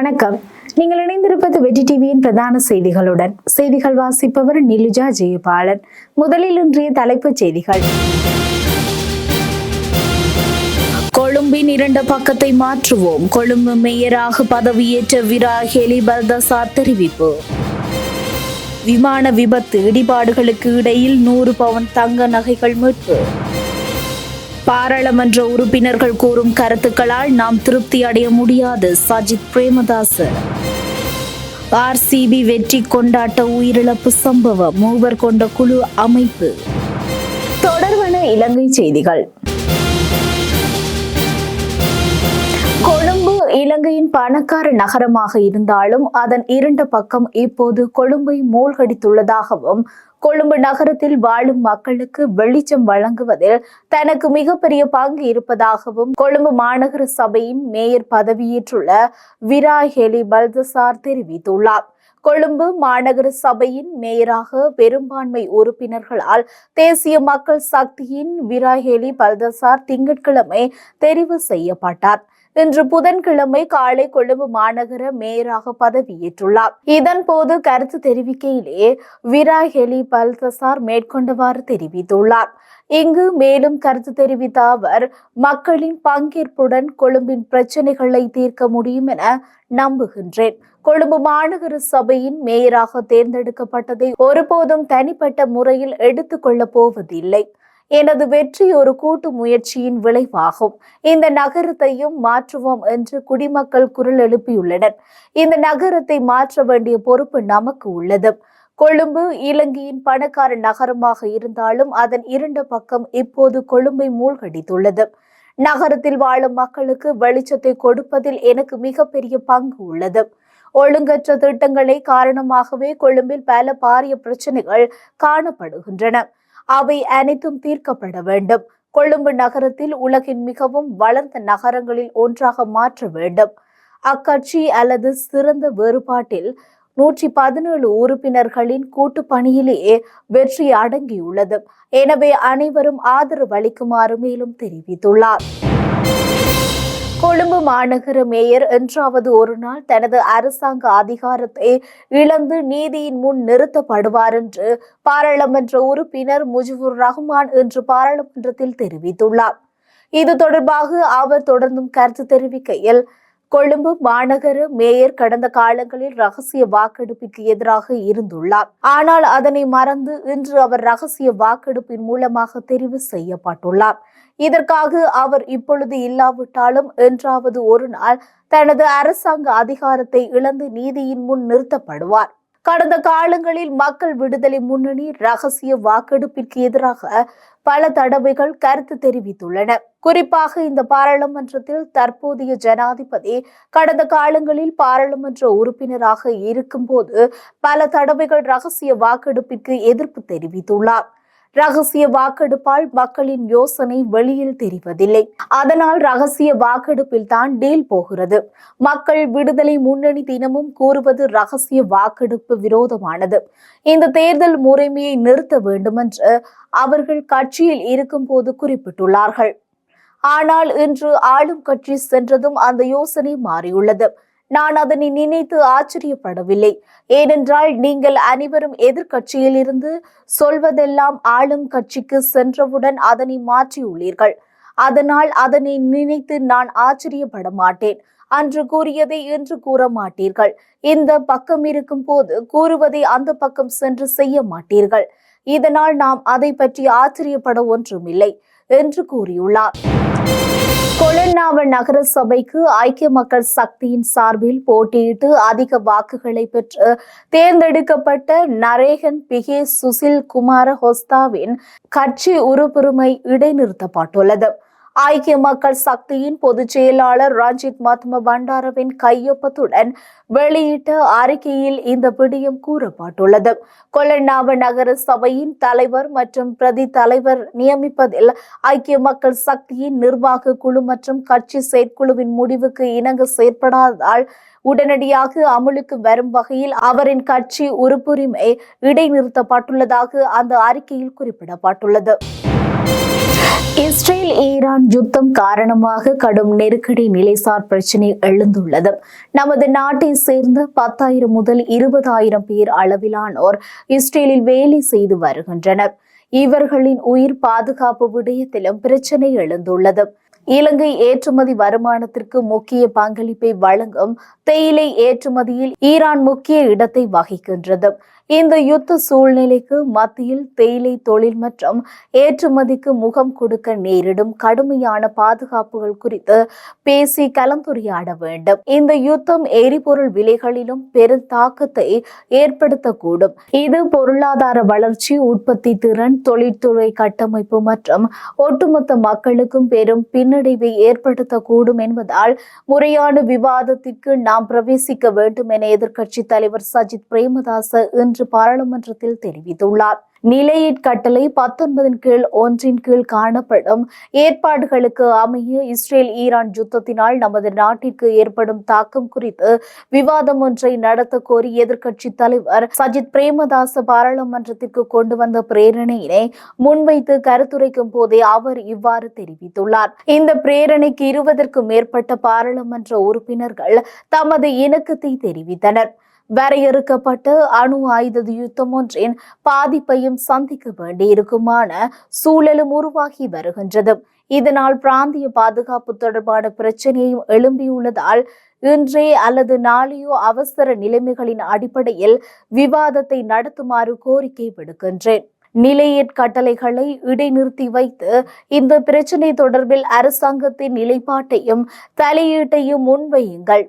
வணக்கம். நீங்கள் இணைந்திருப்பது வெற்றி டிவியின் பிரதான செய்திகளுடன். செய்திகள் வாசிப்பவர் நிலுஜா ஜெயபாலன். முதலில் இன்றைய தலைப்புச் செய்திகள். கொழும்பின் இரண்டு பக்கத்தை மாற்றுவோம். கொழும்பு மேயராக பதவியேற்ற விரா ஹெலி பல்தசார் தெரிவிப்பு. விமான விபத்து இடிபாடுகளுக்கு இடையில் நூறு பவுன் தங்க நகைகள் மீட்பு. பாராளுமன்ற உறுப்பினர்கள் கூறும் கருத்துக்களால் நாம் திருப்தி அடைய முடியாது சஜித் பிரேமதாச. ஆர்சிபி வெற்றி கொண்டாட்ட உயிரிழப்பு சம்பவம் மூவர் கொண்ட குழு அமைப்பு. தொடர்வன இலங்கை செய்திகள். கொழும்பு இலங்கையின் பணக்கார நகரமாக இருந்தாலும் அதன் இரண்டு பக்கம் இப்போது கொழும்பை மூழ்கடித்துள்ளதாகவும் கொழும்பு நகரத்தில் வாழும் மக்களுக்கு வெளிச்சம் வழங்குவதில் தனக்கு மிகப்பெரிய பங்கு இருப்பதாகவும் கொழும்பு மாநகர சபையின் மேயர் பதவியேற்றுள்ள விராய் ஹெலி பல்தசார் தெரிவித்துள்ளார். கொழும்பு மாநகர சபையின் மேயராக பெரும்பான்மை உறுப்பினர்களால் தேசிய மக்கள் சக்தியின் விராஹேலி பல்தசார் திங்கட்கிழமை தெரிவு செய்யப்பட்டார். இன்று புதன்கிழமை காலை கொழும்பு மாநகர மேயராக பதவியேற்றுள்ளார். இதன் போது கருத்து தெரிவிக்கையிலே விரா ஹெலி பல்தசார் மேற்கொண்டவாறு தெரிவித்துள்ளார். இங்கு மேலும் கருத்து தெரிவித்த அவர் மக்களின் பங்கேற்புடன் கொழும்பின் பிரச்சனைகளை தீர்க்க முடியும் என நம்புகின்றேன். கொழும்பு மாநகர சபையின் மேயராக தேர்ந்தெடுக்கப்பட்டதை ஒருபோதும் தனிப்பட்ட முறையில் எடுத்துக்கொள்ளப் போவதில்லை. எனது வெற்றி ஒரு கூட்டு முயற்சியின் விளைவாகும். இந்த நகரத்தையும் மாற்றுவோம் என்று குடிமக்கள் குரல் எழுப்பியுள்ளனர். இந்த நகரத்தை மாற்ற வேண்டிய பொறுப்பு நமக்கு உள்ளது. கொழும்பு இலங்கையின் பணக்கார நகரமாக இருந்தாலும் அதன் இரண்டு பக்கம் இப்போது கொழும்பை மூழ்கடித்துள்ளது. நகரத்தில் வாழும் மக்களுக்கு வெளிச்சத்தை கொடுப்பதில் எனக்கு மிகப்பெரிய பங்கு உள்ளது. ஒழுங்கற்ற திட்டங்களை காரணமாகவே கொழும்பில் பல பாரிய பிரச்சனைகள் காணப்படுகின்றன. அவை அனைத்தும் தீர்க்கப்பட வேண்டும். கொழும்பு நகரத்தில் உலகின் மிகவும் வளர்ந்த நகரங்களில் ஒன்றாக மாற்ற வேண்டும். அக்கட்சி அல்லது சிறந்த வேறுபாட்டில் நூற்றி பதினேழு உறுப்பினர்களின் கூட்டு பணியிலேயே வெற்றி அடங்கியுள்ளது. எனவே அனைவரும் ஆதரவு அளிக்குமாறு மேலும் தெரிவித்துள்ளார். கொழும்பு மாநகர மேயர் என்றாவது ஒரு நாள் தனது அரசாங்க அதிகாரத்தை இழந்து நீதியின் முன் நிறுத்தப்படுவார் என்று பாராளுமன்ற உறுப்பினர் முஜிபுர் ரஹ்மான் இன்று பாராளுமன்றத்தில் தெரிவித்துள்ளார். இது தொடர்பாக அவர் தொடர்ந்தும் கருத்து தெரிவிக்கையில் கொழும்பு மாநகர மேயர் கடந்த காலங்களில் ரகசிய வாக்கெடுப்பிற்கு எதிராக இருந்துள்ளார். ஆனால் அதனை மறந்து இன்று அவர் ரகசிய வாக்கெடுப்பின் மூலமாக தெரிவு செய்யப்பட்டுள்ளார். இதற்காக அவர் இப்பொழுது இல்லாவிட்டாலும் என்றாவது ஒரு நாள் தனது அரசாங்க அதிகாரத்தை இழந்து நீதியின் முன் நிறுத்தப்படுவார். கடந்த காலங்களில் மக்கள் விடுதலை முன்னணி ரகசிய வாக்கெடுப்பிற்கு எதிராக பல தடவைகள் கருத்து தெரிவித்துள்ளன. குறிப்பாக இந்த பாராளுமன்றத்தில் தற்போதைய ஜனாதிபதி கடந்த காலங்களில் பாராளுமன்ற உறுப்பினராக இருக்கும்போது பல தடவைகள் ரகசிய வாக்கெடுப்பிற்கு எதிர்ப்பு தெரிவித்துள்ளார். ரகசிய வாக்கெடுப்பால் மக்களின் யோசனை வெளியில் தெரிவதில்லை. அதனால் ரகசிய வாக்கெடுப்பில் தான் டீல் போகிறது. மக்கள் விடுதலை முன்னணி தினமும் கூறுவது ரகசிய வாக்கெடுப்பு விரோதமானது. இந்த தேர்தல் முறைமையை நிறுத்த வேண்டுமென்று அவர்கள் கட்சியில் இருக்கும்போது குறிப்பிட்டுள்ளார்கள். ஆனால் இன்று ஆளும் கட்சி சென்றதும் அந்த யோசனை மாறியுள்ளது. நான் அதனை நினைத்து ஆச்சரியப்படவில்லை. ஏனென்றால் நீங்கள் அனைவரும் எதிர்கட்சியில் இருந்து சொல்வதெல்லாம் ஆளும் கட்சிக்கு சென்றவுடன் அதனை மாற்றியுள்ளீர்கள். அதனால் அதனை நினைத்து நான் ஆச்சரியப்பட மாட்டேன். அன்று கூறியதை இன்று கூற மாட்டீர்கள். இந்த பக்கம் இருக்கும் போது கூறுவதை அந்த பக்கம் சென்று செய்ய மாட்டீர்கள். இதனால் நாம் அதை பற்றி ஆச்சரியப்பட ஒன்றுமில்லை என்று கூறியுள்ளார். கொலன்னாவ நகர சபைக்கு ஐக்கிய மக்கள் சக்தியின் சார்பில் போட்டியிட்டு அதிக வாக்குகளை பெற்று தேர்ந்தெடுக்கப்பட்ட நரேகன் பிகே சுசில் குமார ஹொஸ்தாவின் கட்சி உறுப்புரிமை இடைநிறுத்தப்பட்டுள்ளது. ஐக்கிய மக்கள் சக்தியின் பொதுச் செயலாளர் ரஞ்சித் மத்ம பண்டாரவின் கையொப்பத்துடன் வெளியிட்ட அறிக்கையில் இந்த விடயம் கூறப்பட்டுள்ளது. கொல்லண்ணாவ நகர சபையின் தலைவர் மற்றும் பிரதி தலைவர் நியமிப்பதில் ஐக்கிய மக்கள் சக்தியின் நிர்வாக குழு மற்றும் கட்சி செயற்குழுவின் முடிவுக்கு இணங்க செயற்படாததால் உடனடியாக அமுலுக்கு வரும் வகையில் அவரின் கட்சி உறுப்புரிமை இடைநிறுத்தப்பட்டுள்ளதாக அந்த அறிக்கையில் குறிப்பிடப்பட்டுள்ளது. இஸ்ரேல் ஈரான் யுத்தம் காரணமாக கடும் நெருக்கடி நிலைசார் பிரச்சினை எழுந்துள்ளது. நமது நாட்டை சேர்ந்த பத்தாயிரம் முதல் இருபதாயிரம் பேர் அளவிலானோர் இஸ்ரேலில் வேலை செய்து வருகின்றனர். இவர்களின் உயிர் பாதுகாப்பு விடயத்திலும் பிரச்சினை எழுந்துள்ளது. இலங்கை ஏற்றுமதி வருமானத்திற்கு முக்கிய பங்களிப்பை வழங்கும் தேயிலை ஏற்றுமதியில் ஈரான் முக்கிய இடத்தை வகிக்கின்றது. இந்த யுத்த சூழ்நிலைக்கு மத்தியில் தேயிலை தொழில் மற்றும் ஏற்றுமதிக்கு முகம் கொடுக்க நேரிடும் கடுமையான பாதுகாப்புகள் குறித்து பேசி கலந்துரையாட வேண்டும். இந்த யுத்தம் எரிபொருள் விலைகளிலும் பெரும் தாக்கத்தை ஏற்படுத்தக்கூடும். இது பொருளாதார வளர்ச்சி உற்பத்தி திறன் தொழில்துறை கட்டமைப்பு மற்றும் ஒட்டுமொத்த மக்களுக்கும் பெரும் பின்னடைவை ஏற்படுத்தக்கூடும் என்பதால் முறையான விவாதத்திற்கு நாம் பிரவேசிக்க வேண்டும் என எதிர்க்கட்சி தலைவர் சஜித் பிரேமதாச இன்று பாராளுமன்றத்தில் தெரிவித்துள்ளார். நிலையீட் கட்டளை பத்தொன்பதின் கீழ் ஒன்றின் கீழ் காணப்படும். ஏற்பாடுகளுக்கு அமைய இஸ்ரேல் ஈரான் யுத்தத்தினால் நமது நாட்டிற்கு ஏற்படும் தாக்கம் குறித்து விவாதம் ஒன்றை நடத்த கோரி எதிர்க்கட்சி தலைவர் சஜித் பிரேமதாச பாராளுமன்றத்திற்கு கொண்டு வந்த பிரேரணையினை முன்வைத்து கருத்துரைக்கும் போதே அவர் இவ்வாறு தெரிவித்துள்ளார். இந்த பிரேரணைக்கு இருபதற்கும் மேற்பட்ட பாராளுமன்ற உறுப்பினர்கள் தமது இணக்கத்தை தெரிவித்தனர். வரையறுக்கப்பட்ட அணு ஆயுத யுத்தம் ஒன்றின் பாதிப்பையும் சந்திக்க வேண்டியிருக்குமான சூழலும் உருவாகி வருகின்றது. இதனால் பிராந்திய பாதுகாப்பு தொடர்பான பிரச்சனையும் எழும்பியுள்ளதால் இன்றே அல்லது நாளையோ அவசர நிலைமைகளின் அடிப்படையில் விவாதத்தை நடத்துமாறு கோரிக்கை விடுக்கின்றேன். நிலையற் கட்டளைகளை இடைநிறுத்தி வைத்து இந்த பிரச்சினை தொடர்பில் அரசாங்கத்தின் நிலைப்பாட்டையும் தலையீட்டையும் முன்வையுங்கள்.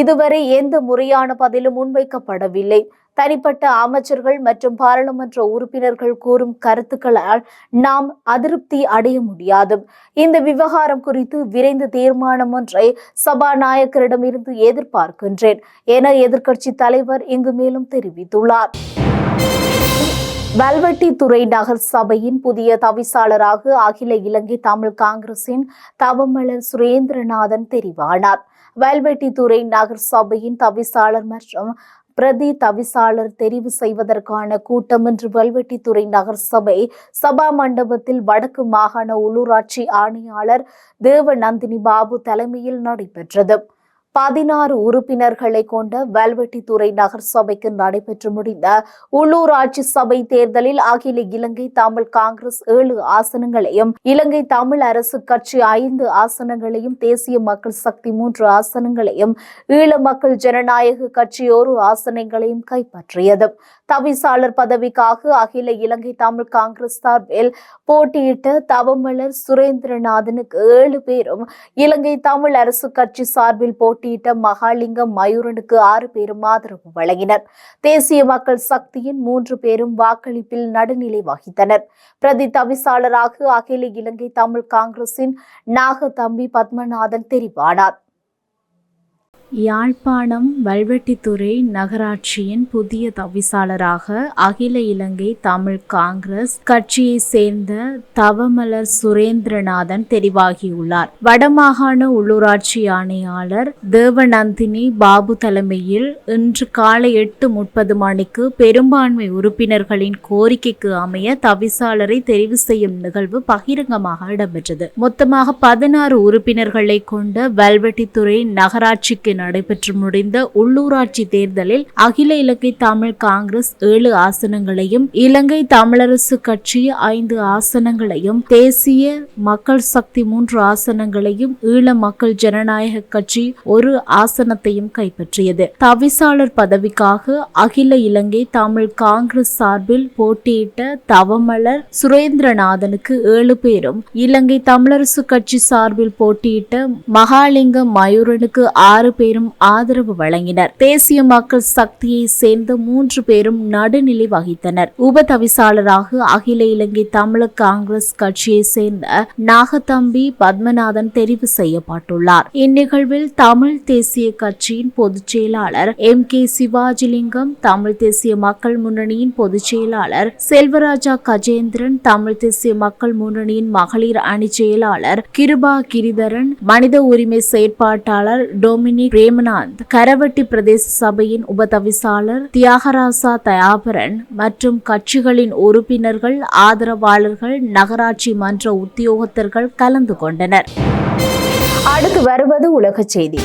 இதுவரை எந்த முறையான பதிலும் முன்வைக்கப்படவில்லை. தனிப்பட்ட அமைச்சர்கள் மற்றும் பாராளுமன்ற உறுப்பினர்கள் கூறும் கருத்துக்களால் நாம் அதிருப்தி அடைய முடியாது. இந்த விவகாரம் குறித்து விரைந்து தீர்மானம் ஒன்றை சபாநாயகரிடமிருந்து எதிர்பார்க்கின்றேன் என எதிர்க்கட்சி தலைவர் இங்கு மேலும் தெரிவித்துள்ளார். வல்வெட்டித்துறை நகர் சபையின் புதிய தவிசாளராக அகில இலங்கை தமிழ் காங்கிரசின் தவமலர் சுரேந்திரநாதன் தெரிவானார். வயல்வெட்டித்துறை நகர் சபையின் தவிசாளர் மற்றும் பிரதி தவிசாளர் தெரிவு செய்வதற்கான கூட்டம் இன்று வல்வெட்டித்துறை நகர் சபை சபா மண்டபத்தில் வடக்கு மாகாண உள்ளூராட்சி ஆணையாளர் தேவநந்தினி பாபு தலைமையில் நடைபெற்றது. பதினாறு உறுப்பினர்களை கொண்ட வேல்வெட்டித்துறை நகர் சபைக்கு நடைபெற்று முடிந்த உள்ளூராட்சி சபை தேர்தலில் அகில இலங்கை தமிழ் காங்கிரஸ் ஏழு ஆசனங்களையும் இலங்கை தமிழ் அரசு கட்சி ஐந்து ஆசனங்களையும் தேசிய மக்கள் சக்தி மூன்று ஆசனங்களையும் ஈழ மக்கள் ஜனநாயக கட்சி ஒரு ஆசனங்களையும் கைப்பற்றியது. தவிசாளர் பதவிக்காக அகில இலங்கை தமிழ் காங்கிரஸ் சார்பில் போட்டியிட்ட தவமலர் சுரேந்திரநாதனுக்கு ஏழு பேரும் இலங்கை தமிழ் அரசு கட்சி சார்பில் போட்டியிட்ட மகாலிங்கம் மயூரனுக்கு ஆறு பேரும் ஆதரவு வழங்கினர். தேசிய மக்கள் சக்தியின் மூன்று பேரும் வாக்களிப்பில் நடுநிலை வகித்தனர். பிரதி தவிசாளராக அகில இலங்கை தமிழ் காங்கிரசின் நாகதம்பி பத்மநாதன் தெரிவானார். யாழ்ப்பாணம் வல்வெட்டித்துறை நகராட்சியின் புதிய தவிசாளராக அகில இலங்கை தமிழ் காங்கிரஸ் கட்சியை சேர்ந்த தவமலர் சுரேந்திரநாதன் தெரிவாகியுள்ளார். வடமாகாண உள்ளூராட்சி ஆணையாளர் தேவநந்தினி பாபு தலைமையில் இன்று காலை எட்டு முப்பது மணிக்கு பெரும்பான்மை உறுப்பினர்களின் கோரிக்கைக்கு அமைய தவிசாளரை தெரிவு செய்யும் நிகழ்வு பகிரங்கமாக இடம்பெற்றது. மொத்தமாக பதினாறு உறுப்பினர்களை கொண்ட வல்வெட்டித்துறை நகராட்சிக்கு நடைபெற்று முடிந்த உள்ளூராட்சி தேர்தலில் அகில இலங்கை தமிழ் காங்கிரஸ் ஏழு ஆசனங்களையும் இலங்கை தமிழரசு கட்சி ஐந்து ஆசனங்களையும் தேசிய மக்கள் சக்தி மூன்று ஆசனங்களையும் ஈழ மக்கள் ஜனநாயக கட்சி ஒரு ஆசனத்தையும் கைப்பற்றியது. தவிசாளர் பதவிக்காக அகில இலங்கை தமிழ் காங்கிரஸ் சார்பில் போட்டியிட்ட தவமலர் சுரேந்திரநாதனுக்கு ஏழு பேரும் இலங்கை தமிழரசு கட்சி சார்பில் போட்டியிட்ட மகாலிங்க மயூரனுக்கு ஆறு பேர் பேரும் ஆதரவு வழங்கினர். தேசிய மக்கள் சக்தியை சேர்ந்த மூன்று பேரும் நடுநிலை வகித்தனர். உப தவிசாளராக அகில இலங்கை தமிழக காங்கிரஸ் கட்சியை சேர்ந்த நாகதம்பி பத்மநாதன் தெரிவு செய்யப்பட்டுள்ளார். இந்நிகழ்வில் தமிழ் தேசிய கட்சியின் பொதுச் செயலாளர் எம் கே சிவாஜிலிங்கம் தமிழ் தேசிய மக்கள் முன்னணியின் பொதுச் செயலாளர் செல்வராஜா கஜேந்திரன் தமிழ் தேசிய மக்கள் முன்னணியின் மகளிர் அணி செயலாளர் கிருபா கிரிதரன் மனித உரிமை செயற்பாட்டாளர் டொமினிக் பிரேமநாத் கரவட்டி பிரதேச சபையின் உபதவிசாளர் தியாகராசா தயாபரன் மற்றும் கட்சிகளின் உறுப்பினர்கள் ஆதரவாளர்கள் நகராட்சி மன்ற உத்தியோகத்தர்கள் கலந்து கொண்டனர். அடுத்து வருவது உலக செய்தி.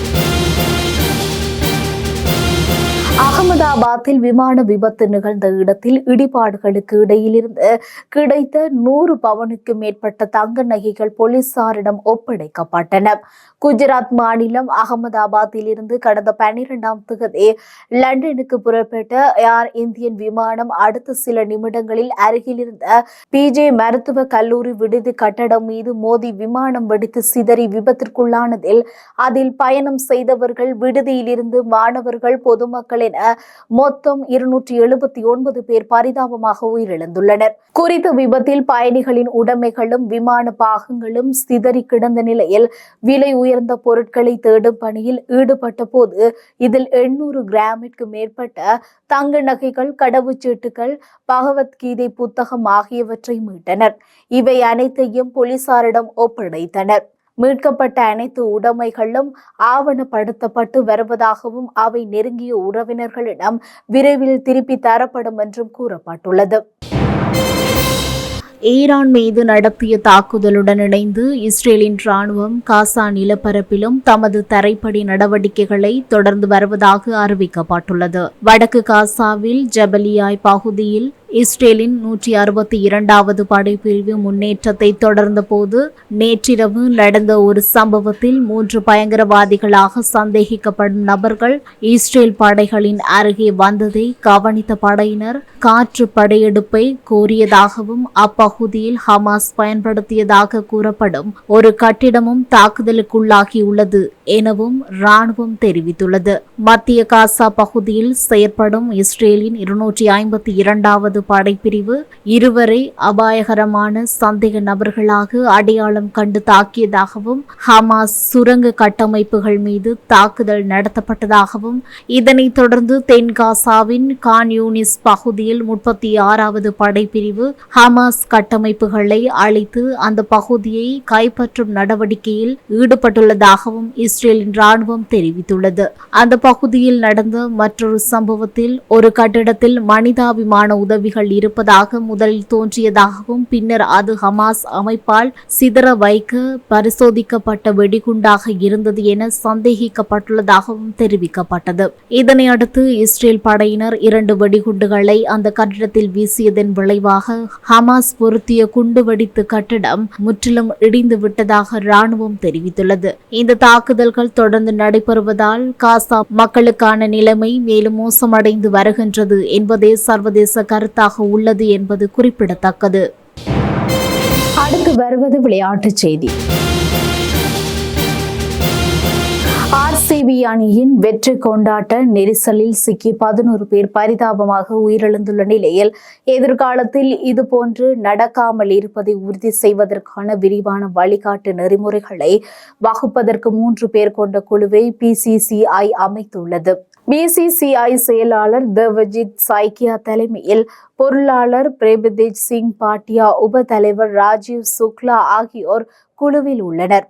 அகமதாபாத்தில் விமான விபத்து நிகழ்ந்த இடத்தில் இடிபாடுகளுக்கு இடையிலிருந்து கிடைத்த நூறு பவனுக்கு மேற்பட்ட தங்க நகைகள் போலீசாரிடம் ஒப்படைக்கப்பட்டன. குஜராத் மாநிலம் அகமதாபாத்தில் இருந்து கடந்த பனிரெண்டாம் தேதி லண்டனுக்கு புறப்பட்ட ஏர் இந்தியன் விமானம் அடுத்த சில நிமிடங்களில் அருகிலிருந்த பிஜே மருத்துவ கல்லூரி விடுதி கட்டடம் மீது மோதி விமானம் வெடித்து சிதறி விபத்திற்குள்ளானதில் அதில் பயணம் செய்தவர்கள் விடுதியிலிருந்து மாணவர்கள் பொதுமக்கள் என மொத்தம் இருநூற்றி எழுபத்தி ஒன்பது பேர் பரிதாபமாக உயிரிழந்துள்ளனர். குறித்த விபத்தில் பயணிகளின் உடைமைகளும் விமான பாகங்களும் சிதறி கிடந்த நிலையில் விலை உயர்ந்த பொருட்களை தேடும் பணியில் ஈடுபட்ட போது இதில் எண்ணூறு கிராமிற்கு மேற்பட்ட தங்க நகைகள் கடவுச்சீட்டுகள் பகவத்கீதை புத்தகம் ஆகியவற்றை மீட்டனர். இவை அனைத்தையும் போலீசாரிடம் ஒப்படைத்தனர். மீட்கப்பட்ட அனைத்து உடைமைகளும் ஆவணப்படுத்தப்பட்டு வருவதாகவும் அவை நெருங்கிய உறவினர்களிடம் விரைவில் திருப்பி தரப்படும் என்றும் கூறப்பட்டுள்ளது. ஈரான் மீது நடத்திய தாக்குதலுடன் இணைந்து இஸ்ரேலின் ராணுவம் காசா நிலப்பரப்பிலும் தமது தரைப்படை நடவடிக்கைகளை தொடர்ந்து வருவதாக அறிவிக்கப்பட்டுள்ளது. வடக்கு காசாவில் ஜபலியாய் பகுதியில் இஸ்ரேலின் நூற்றி அறுபத்தி இரண்டாவது படைப்பிரிவு முன்னேற்றத்தை தொடர்ந்த போது நேற்றிரவு நடந்த ஒரு சம்பவத்தில் மூன்று பயங்கரவாதிகளாக சந்தேகிக்கப்படும் நபர்கள் இஸ்ரேல் படைகளின் அருகே வந்ததை கவனித்த படையினர் காற்று படையெடுப்பை கோரியதாகவும் அப்பகுதியில் ஹமாஸ் பயன்படுத்தியதாக கூறப்படும் ஒரு கட்டிடமும் தாக்குதலுக்குள்ளாகியுள்ளது எனவும் ராணுவம் தெரிவித்துள்ளது. மத்திய காசா பகுதியில் செயற்படும் இஸ்ரேலின் இருநூற்றி ஐம்பத்தி இரண்டாவது படைப்பிரிவு இருவரை அபாயகரமான சந்தேக நபர்களாக அடையாளம் கண்டு தாக்கியதாகவும் ஹமாஸ் சுரங்க கட்டமைப்புகள் மீது தாக்குதல் நடத்தப்பட்டதாகவும் இதனைத் தொடர்ந்து தென்காசாவின் கான் யூனிஸ் பகுதியில் முப்பத்தி ஆறாவது படைப்பிரிவு ஹமாஸ் கட்டமைப்புகளை அழித்து அந்த பகுதியை கைப்பற்றும் நடவடிக்கையில் ஈடுபட்டுள்ளதாகவும் இஸ்ரேலின் ராணுவம் தெரிவித்துள்ளது. அந்த பகுதியில் நடந்த மற்றொரு சம்பவத்தில் ஒரு கட்டிடத்தில் மனிதாபிமான உதவி உதவிகள் இருப்பதாக முதலில் தோன்றியதாகவும் பின்னர் அது ஹமாஸ் அமைப்பால் சிதற வைக்க பரிசோதிக்கப்பட்ட வெடிகுண்டாக இருந்தது என சந்தேகிக்கப்பட்டுள்ளதாகவும் தெரிவிக்கப்பட்டது. இதனை அடுத்து இஸ்ரேல் படையினர் இரண்டு வெடிகுண்டுகளை அந்த கட்டிடத்தில் வீசியதன் விளைவாக ஹமாஸ் பொருத்திய குண்டு வெடித்து கட்டிடம் முற்றிலும் இடிந்து விட்டதாக ராணுவம் தெரிவித்துள்ளது. இந்த தாக்குதல்கள் தொடர்ந்து நடைபெறுவதால் காசா மக்களுக்கான நிலைமை மேலும் மோசமடைந்து வருகின்றது என்பதே சர்வதேச கருத்தாக உள்ளது என்பது குறிப்பிடத்தக்கது. அடுத்து வருவது விளையாட்டுச் செய்தி. ஆர்சிபி அணியின் வெற்றி கொண்டாட்ட நெரிசலில் சிக்கி பதினோரு பேர் பரிதாபமாக உயிரிழந்துள்ள நிலையில் எதிர்காலத்தில் இதுபோன்று நடக்காமல் இருப்பதை உறுதி செய்வதற்கான விரிவான வழிகாட்டு நெறிமுறைகளை வகுப்பதற்கு மூன்று பேர் கொண்ட குழுவை பிசிசிஐ அமைத்துள்ளது. பிசிசிஐ செயலாளர் தேவஜித் சாய்கியா தலைமையில் பொருளாளர் பிரேபதேஜ் சிங் பாட்டியா உப தலைவர் ராஜீவ் சுக்லா ஆகியோர் குழுவில் உள்ளனர்.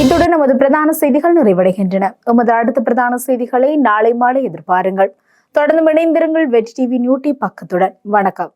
இத்துடன் நமது பிரதான செய்திகள் நிறைவடைகின்றன. எமது அடுத்த பிரதான செய்திகளை நாளை மாலை எதிர்பாருங்கள். தொடர்ந்து இணைந்திருங்கள் வெற்றி டிவி நியூட்டி பக்கத்துடன். வணக்கம்.